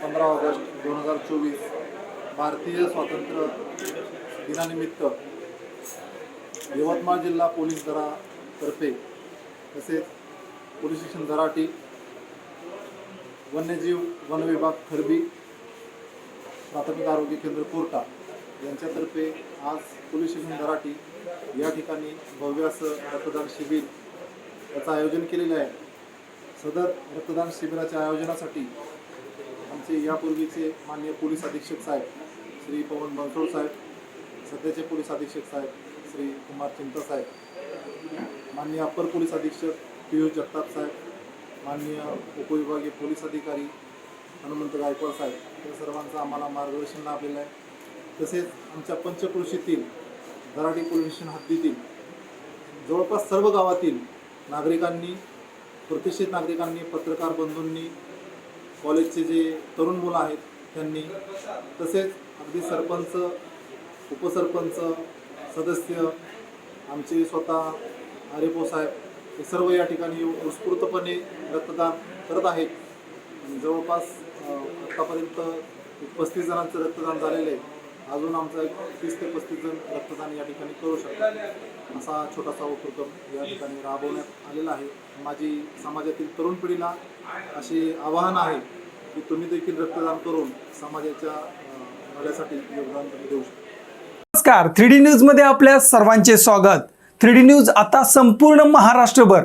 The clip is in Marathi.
पंधरा ऑगस्ट दोन हजार चोवीस भारतीय स्वातंत्र्य दिनानिमित्त यवतमाळ जिल्हा पोलीस दरातर्फे तसेच पोलीस स्टेशन दराटी वन्यजीव वन विभाग खरबी प्राथमिक आरोग्य केंद्र कोर्टा यांच्यातर्फे आज पोलीस स्टेशन दराटी या ठिकाणी भव्य असं रक्तदान शिबिर याचं आयोजन केलेलं आहे. सदर रक्तदान शिबिराच्या आयोजनासाठी आमचे यापूर्वीचे माननीय पोलीस अधीक्षक साहेब श्री पवन बनसोड साहेब सध्याचे पोलीस अधीक्षक साहेब श्री कुमार चिंता साहेब माननीय अप्पर पोलीस अधीक्षक पियुष जगताप साहेब माननीय उपविभागीय पोलीस अधिकारी हनुमंत गायकवाड साहेब या सर्वांचं आम्हाला मार्गदर्शन लाभलेलं आहे. तसेच आमच्या पंचक्रोशीतील दराडी पोलीस स्टेशन हद्दीतील जवळपास सर्व गावातील नागरिकांनी प्रतिष्ठित नागरिकांनी पत्रकार बंधूंनी कॉलेजचे जे तरुण मुलं आहेत त्यांनी तसेच अगदी सरपंच उपसरपंच सदस्य आमचे स्वतः आरेपो साहेब हे सर्व या ठिकाणी उत्स्फूर्तपणे रक्तदान करत आहेत. जवळपास आत्तापर्यंत पस्तीस जणांचं रक्तदान झालेलं आहे. अजून आमचा एक तीस ते पस्तीस जण रक्तदान या ठिकाणी करू शकतात. असा छोटासा उपक्रम या ठिकाणी राबवण्यात आलेला आहे. माझी समाजातील तरुण पिढीला असे आवाहन आहे की तुम्ही देखील रक्तदान करून समाजाच्या भल्यासाठी योगदान देऊ शकता. नमस्कार. थ्री डी न्यूजमध्ये आपल्या सर्वांचे स्वागत. थ्री डी न्यूज आता संपूर्ण महाराष्ट्रभर